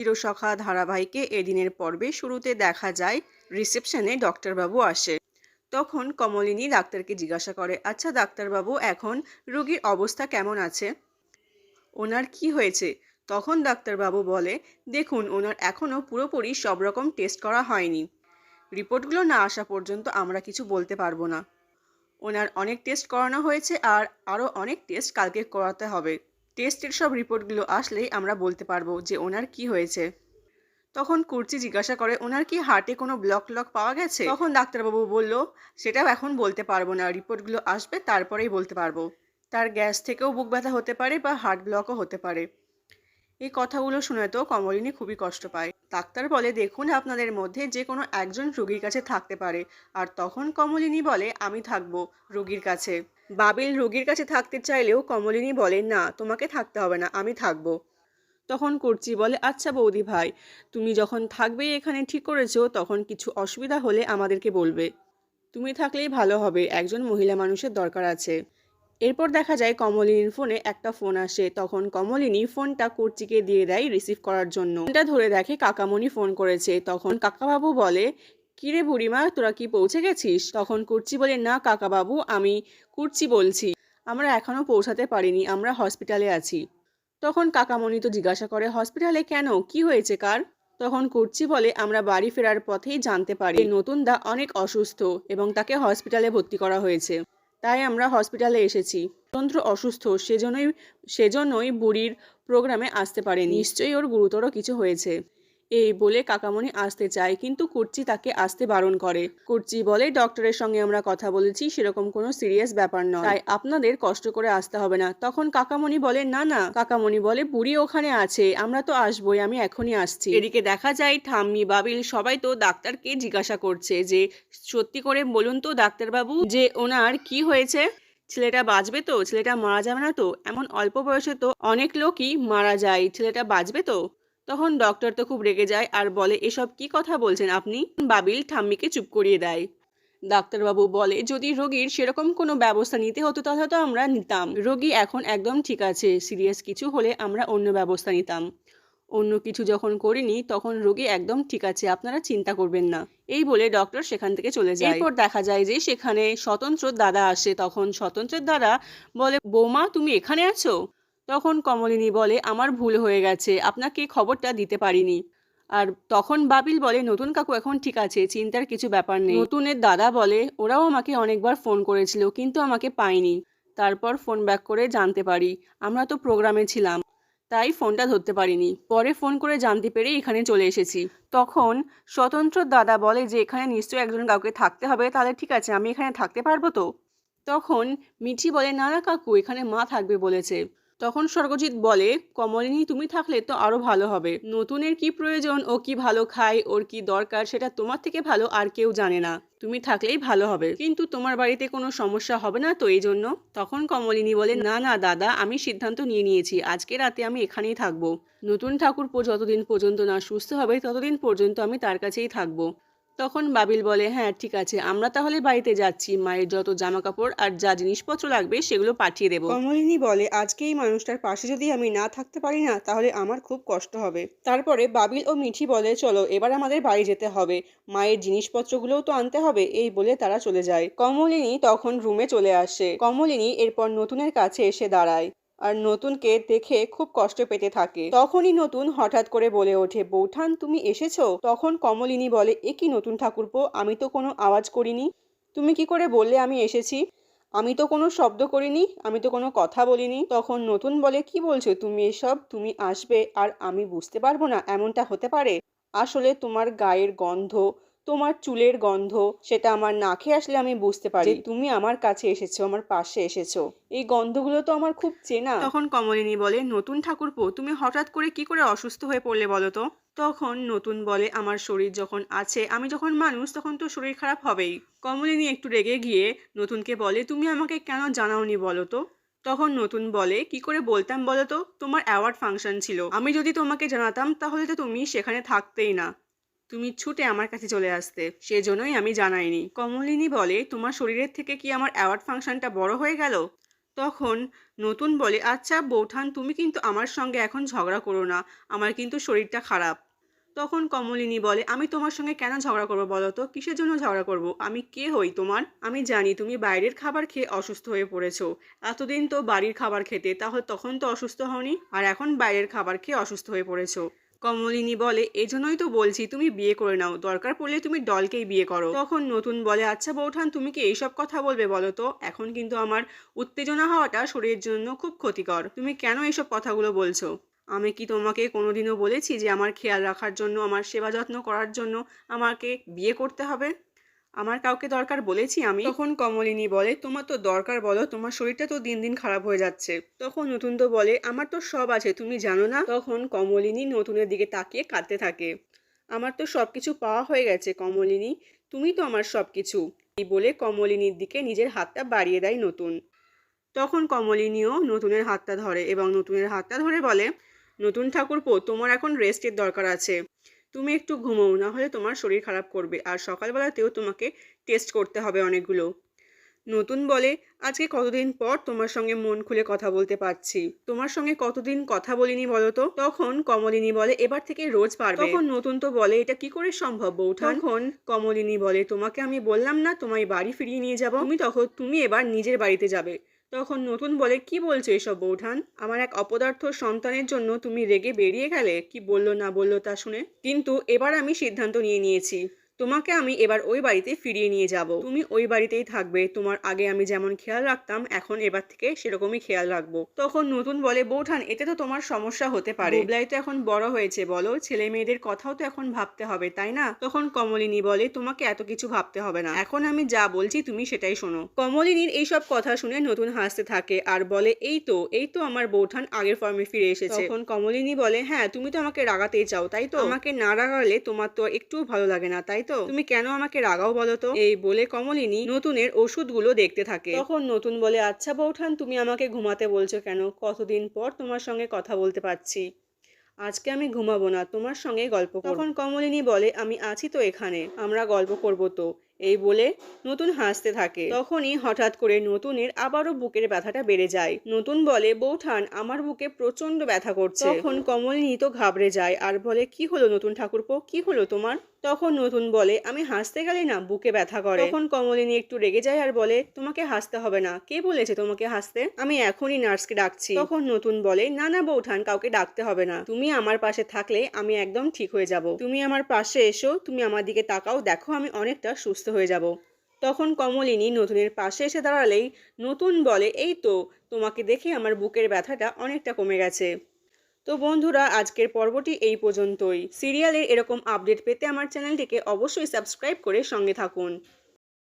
চিরসখা ধারাবাহিকে এদিনের পর্বে শুরুতে দেখা যায়, রিসেপশনে ডক্টরবাবু আসে। তখন কমলিনী ডাক্তারকে জিজ্ঞাসা করে আচ্ছা ডাক্তারবাবু, এখন রোগীর অবস্থা কেমন আছে? ওনার কি হয়েছে? তখন ডাক্তারবাবু বলে, দেখুন, ওনার এখনও পুরোপুরি সব রকম টেস্ট করা হয়নি। রিপোর্টগুলো না আসা পর্যন্ত আমরা কিছু বলতে পারব না। ওনার অনেক টেস্ট করানো হয়েছে আর আরও অনেক টেস্ট কালকে করাতে হবে। টেস্টের সব রিপোর্টগুলো আসলেই আমরা বলতে পারব যে ওনার কি হয়েছে। তখন কুর্চি জিজ্ঞাসা করে, ওনার কি হার্টে কোনো ব্লক ব্লক পাওয়া গেছে? তখন ডাক্তারবাবু বলল, সেটাও এখন বলতে পারব না। রিপোর্টগুলো আসবে, তারপরেই বলতে পারব। তার গ্যাস থেকেও বুক ব্যথা হতে পারে বা হার্ট ব্লকও হতে পারে। এই কথাগুলো শুনে তো কমলিনী খুবই কষ্ট পায়। ডাক্তার বলে, দেখুন, আপনাদের মধ্যে যে কোনো একজন রোগীর কাছে থাকতে পারে। আর তখন কমলিনী বলে, আমি থাকব রোগীর কাছে। বাবিল রোগীর কাছে থাকতে চাইলেও কমলিনী বলে না, তোমাকে থাকতে হবে না, আমি থাকব। তখন কুর্চি বলে আচ্ছা বৌদি ভাই, তুমি যখন থাকবেই এখানে ঠিক করেছ, তখন কিছু অসুবিধা হলে আমাদেরকে বলবে। তুমি থাকলেই ভালো হবে, একজন মহিলা মানুষের দরকার আছে। এরপর দেখা যায় কমলিনীর ফোনে একটা ফোন আসে। তখন কমলিনী ফোনটা কুর্চিকে দিয়ে দেয় রিসিভ করার জন্য। ফোনটা ধরে দেখে কাকামণি ফোন করেছে। তখন কাকাবাবু বলে কিরে বুড়িমা, তোরা কি পৌঁছে গেছিস? তখন কুর্চি বলে, না কাকা বাবু, আমি কুর্চি বলছি। আমরা এখনও পৌঁছাতে পারিনি, আমরা হসপিটালে আছি। তখন কাকামণি তো জিজ্ঞাসা করে, হসপিটালে কেন? কি হয়েছে কার? তখন কুর্চি বলে, আমরা বাড়ি ফেরার পথেই জানতে পারি নতুন দা অনেক অসুস্থ এবং তাকে হসপিটালে ভর্তি করা হয়েছে। তাই আমরা হসপিটালে এসেছি। তন্ত্র অসুস্থ, সেজন্যই সেজন্যই বুড়ির প্রোগ্রামে আসতে পারে নিশ্চয়ই ওর গুরুতর কিছু হয়েছে। এই বলে কাকামণি আসতে চায়, কিন্তু কুর্চি তাকে আসতে বারণ করে। কুর্চি বলে, ডক্টরের সঙ্গে আমরা কথা বলেছি, সেরকম কোনো সিরিয়াস ব্যাপার নয়। তাই আপনাদের কষ্ট করে আসতে হবে না। তখন কাকামণি বলে, না না। কাকামণি বলে, বুড়ি ওখানে আছে, আমরা তো আসবোই, আমি এখনই আসছি। এদিকে দেখা যায়, ঠাম্মি, বাবিল সবাই তো ডাক্তারকে জিজ্ঞাসা করছে যে, সত্যি করে বলুন তো ডাক্তারবাবু, যে ওনার কি হয়েছে? ছেলেটা বাঁচবে তো? ছেলেটা মারা যাবে না তো? এমন অল্প বয়সে তো অনেক লোকই মারা যায়, ছেলেটা বাঁচবে তো? তখন ডক্টর তো খুব রেগে যায় আর বলে, এসব কি কথা বলছেন আপনি? বাবিল ঠাম্মিকে চুপ করিয়ে দেয়। ডাক্তারবাবু বলে, যদি রোগীর সেরকম কোনো ব্যবস্থা নিতে হতো তাহলে তো আমরা নিতাম। রোগী এখন একদম ঠিক আছে, সিরিয়াস কিছু হলে আমরা অন্য ব্যবস্থা নিতাম। অন্য কিছু যখন করিনি তখন রোগী একদম ঠিক আছে, আপনারা চিন্তা করবেন না। এই বলে ডক্টর সেখান থেকে চলে যায়। এরপর দেখা যায় যে সেখানে স্বতন্ত্র দাদা আসে। তখন স্বতন্ত্রের দাদা বলে, বৌমা, তুমি এখানে আছো? তখন কমলিনী বলে, আমার ভুল হয়ে গেছে, আপনাকে খবরটা দিতে পারিনি। আর তখন বাবিল বলে, নতুন কাকু এখন ঠিক আছে, চিন্তার কিছু ব্যাপার নেই। নতুনের দাদা বলে, ওরাও আমাকে অনেকবার ফোন করেছিল, কিন্তু আমাকে পাইনি তারপর ফোন ব্যাক করে জানতে পারি, আমরা তো প্রোগ্রামে ছিলাম, তাই ফোনটা ধরতে পারিনি। পরে ফোন করে জানতে পেরে এখানে চলে এসেছি। তখন স্বতন্ত্র দাদা বলে, যে এখানে নিশ্চয়ই একজন কাউকে থাকতে হবে, তাহলে ঠিক আছে, আমি এখানে থাকতে পারব তো? তখন মিঠি বলে না কাকু, এখানে মা থাকবে, বলেছে। তখন স্বর্গজিৎ বলে, কমলিনী, তুমি থাকলে তো আরও ভালো হবে। নতুনের কি প্রয়োজন, ও কি ভালো খায়, ওর কি দরকার, সেটা তোমার থেকে ভালো আর কেউ জানে না। তুমি থাকলেই ভালো হবে। কিন্তু তোমার বাড়িতে কোনো সমস্যা হবে না তো এই জন্য তখন কমলিনী বলে, না না, দাদা, আমি সিদ্ধান্ত নিয়ে নিয়েছি। আজকে রাতে আমি এখানেই থাকব। নতুন ঠাকুরপো যতদিন পর্যন্ত না সুস্থ হবে, ততদিন পর্যন্ত আমি তার কাছেই থাকব। তখন বাবিল বলে হ্যাঁ ঠিক আছে, আমরা তাহলে বাড়িতে যাচ্ছি। মায়ের যত জামা কাপড় আর যা জিনিসপত্র লাগবে সেগুলো পাঠিয়ে দেবো। কমলিনী বলে, আজকে এই মানুষটার পাশে যদি আমি না থাকতে পারি না, তাহলে আমার খুব কষ্ট হবে। তারপরে বাবিল ও মিঠি বলে, চলো, এবার আমাদের বাড়ি যেতে হবে। মায়ের জিনিসপত্রগুলোও তো আনতে হবে, এই বলে তারা চলে যায়। কমলিনী তখন রুমে চলে আসে। কমলিনী এরপর নতুনের কাছে এসে দাঁড়ায়। আর নতুনকে দেখে খুব কষ্ট পেতে থাকে। তখনই নতুন হঠাৎ করে বলে ওঠে, বৌঠান, তুমি এসেছ? তখন কমলিনী বলে, এ কি নতুন ঠাকুরপো? আমি তো কোনো আওয়াজ করিনি। তুমি কি করে বললে আমি এসেছি? আমি তো কোনো শব্দ করিনি, আমি তো কোনো কথা বলিনি। তখন নতুন বলে, কি বলছো তুমি এসব? তুমি আসবে আর আমি বুঝতে পারব না, এমনটা হতে পারে? আসলে তোমার গায়ের গন্ধ তোমার চুলের গন্ধ সেটা আমার নাকে আসলে আমি বুঝতে পারি। তুমি আমার কাছে এসেছ আমার পাশে এসেছ। এই গন্ধগুলো তো আমার খুব চেনা। তখন কমলিনী বলে নতুন ঠাকুরপো তুমি হঠাৎ করে কি করে অসুস্থ হয়ে পড়লে বলো তো? তখন নতুন বলে আমার শরীর যখন আছে আমি যখন মানুষ তখন তো শরীর খারাপ হবেই। কমলিনী একটু রেগে গিয়ে নতুনকে বলে তুমি আমাকে কেন জানাওনি বলো তো? তখন নতুন বলে কি করে বলতাম বলো তো? তোমার অ্যাওয়ার্ড ফাংশন ছিল। আমি যদি তোমাকে জানাতাম তাহলে তো তুমি সেখানে থাকতেই না। তুমি ছুটে আমার কাছে চলে আসতে। সেজন্যই আমি জানাইনি। কমলিনী বলে, তোমার শরীরের থেকে কি আমার অ্যাওয়ার্ড ফাংশনটা বড় হয়ে গেল? তখন নতুন বলে আচ্ছা বৌঠান, তুমি কিন্তু আমার সঙ্গে এখন ঝগড়া করো না। আমার কিন্তু শরীরটা খারাপ। তখন কমলিনী বলে, আমি তোমার সঙ্গে কেন ঝগড়া করব বলো তো? কিসের জন্য ঝগড়া করব? আমি কে হই তোমার? আমি জানি তুমি বাইরের খাবার খেয়ে অসুস্থ হয়ে পড়েছো। এতদিন তো বাড়ির খাবার খেতে, তাহলে তখন তো অসুস্থ হওনি? আর এখন বাইরের খাবার খেয়ে অসুস্থ হয়ে পড়েছো। কমলিনী বলে, এজন্যই তো বলছি, তুমি বিয়ে করে নাও। দরকার পড়লে তুমি ডলকেই বিয়ে করো। তখন নতুন বলে আচ্ছা বৌঠান, তুমি কি এইসব কথা বলবে বলো তো? এখন কিন্তু আমার উত্তেজনা হওয়াটা শরীরের জন্য খুব ক্ষতিকর। তুমি কেন এইসব কথাগুলো বলছো? আমি কি তোমাকে কোনোদিনও বলেছি যে, আমার খেয়াল রাখার জন্য, আমার সেবা যত্ন করার জন্য আমাকে বিয়ে করতে হবে? আমার কাউকে দরকার বলেছি আমি? তখন কমলিনী বলে, তোমার তো দরকার বলো, তোমার শরীরটা তো দিন দিন খারাপ হয়ে যাচ্ছে। তখন নতুন তো বলে, আমার তো সব আছে, তুমি জানো না? তখন কমলিনী নতুনের দিকে তাকিয়ে কাঁদতে থাকে। আমার তো সব কিছু পাওয়া হয়ে গেছে কমলিনী, তুমি তো আমার সব কিছু এই বলে কমলিনীর দিকে নিজের হাতটা বাড়িয়ে দেয় নতুন। তখন কমলিনীও নতুনের হাতটা ধরে এবং নতুনের হাতটা ধরে বলে, নতুন ঠাকুরপো, তোমার এখন রেস্টের দরকার আছে। তুমি একটু ঘুমোও না হলে তোমার শরীর খারাপ করবে। আর সকালবেলাতেও তোমাকে টেস্ট করতে হবে অনেকগুলো। নতুন বলে আজকে কতদিন পর তোমার সঙ্গে মন খুলে কথা বলতে পারছি? তোমার সঙ্গে কতদিন কথা বলিনি বলো তো? তখন কমলিনী বলে এবার থেকে রোজ পারবে। তখন নতুন তো বলে এটা কি করে সম্ভব বৌঠান? তখন কমলিনী বলে তোমাকে আমি বললাম না তোমায় বাড়ি ফিরিয়ে নিয়ে যাব। তুমি তখন তুমি এবার নিজের বাড়িতে যাবে। তখন নতুন বলে কি বলছো এসব বৌঠান? আমার এক অপদার্থ সন্তানের জন্য তুমি রেগে বেরিয়ে গেলে? কি বলল না বলল তা শুনে? কিন্তু এবার আমি সিদ্ধান্ত নিয়ে নিয়েছি। তোমাকে আমি এবার ওই বাড়িতে ফিরিয়ে নিয়ে যাব। তুমি ওই বাড়িতেই থাকবে। তোমার আগে আমি যেমন খেয়াল রাখতাম, এখন এবার থেকে সেরকমই খেয়াল রাখব। তখন নতুন বলে, বৌঠান, এতে তো তোমার সমস্যা হতে পারে। বুবলাই তো এখন বড় হয়েছে, বলো। ছেলে মেয়েদের কথাও তো এখন ভাবতে হবে, তাই না? তখন কমলিনী বলে, তোমাকে এত কিছু ভাবতে হবে না। এখন আমি যা বলছি, তুমি সেটাই শোনো। কমলিনীর এইসব কথা শুনে নতুন হাসতে থাকে আর বলে, এই তো এই তো আমার বৌঠান আগের ফর্মে ফিরে এসেছে। তখন কমলিনী বলে হ্যাঁ তুমি তো আমাকে রাগাতেই চাও, তাই তো? আমাকে না রাগালে তোমার তো একটুও ভালো লাগে না, তাই তো? তুমি কেন আমাকে রাগাও বলো তো? এই বলে কমলিনী নতুনের ওষুধগুলো দেখতে থাকে। তখন নতুন বলে আচ্ছা বৌঠান, তুমি আমাকে ঘুমাতে বলছো কেন? কতদিন পর তোমার সঙ্গে কথা বলতে পারছি। আজকে আমি ঘুমাবো না, তোমার সঙ্গে গল্প। তখন কমলিনী বলে, আমি আছি তো এখানে, আমরা গল্প করব তো? এই বলে নতুন হাসতে থাকে। তখনই হঠাৎ করে নতুনের আবারও বুকের ব্যথাটা বেড়ে যায়। নতুন বলে, বৌঠান, আমার বুকে প্রচণ্ড ব্যথা করছে। তখন কমলিনী তো ঘাবড়ে যায়, আর বলে, কি হলো নতুন ঠাকুরপো? কি হলো তোমার? তখন নতুন বলে, আমি হাসতে গেলে না বুকে ব্যথা করে? তখন কমলিনী একটু রেগে যায় আর বলে, তোমাকে হাসতে হবে না। কে বলেছে তোমাকে হাসতে? আমি এখনই নার্সকে ডাকছি। তখন নতুন বলে, না না বৌঠান, কাউকে ডাকতে হবে না। তুমি আমার পাশে থাকলে আমি একদম ঠিক হয়ে যাব। তুমি আমার পাশে এসো, তুমি আমার দিকে তাকাও, দেখো আমি অনেকটা সুস্থ হয়ে যাব। তখন কমলিনী নতুনের পাশে এসে দাঁড়ালেই নতুন বলে, এই তো, তোমাকে দেখে আমার বুকের ব্যথাটা অনেকটা কমে গেছে। তো বন্ধুরা, আজকের পর্বটি এই পর্যন্তই। সিরিয়ালের এরকম আপডেট পেতে আমার চ্যানেলটিকে অবশ্যই সাবস্ক্রাইব করে সঙ্গে থাকুন।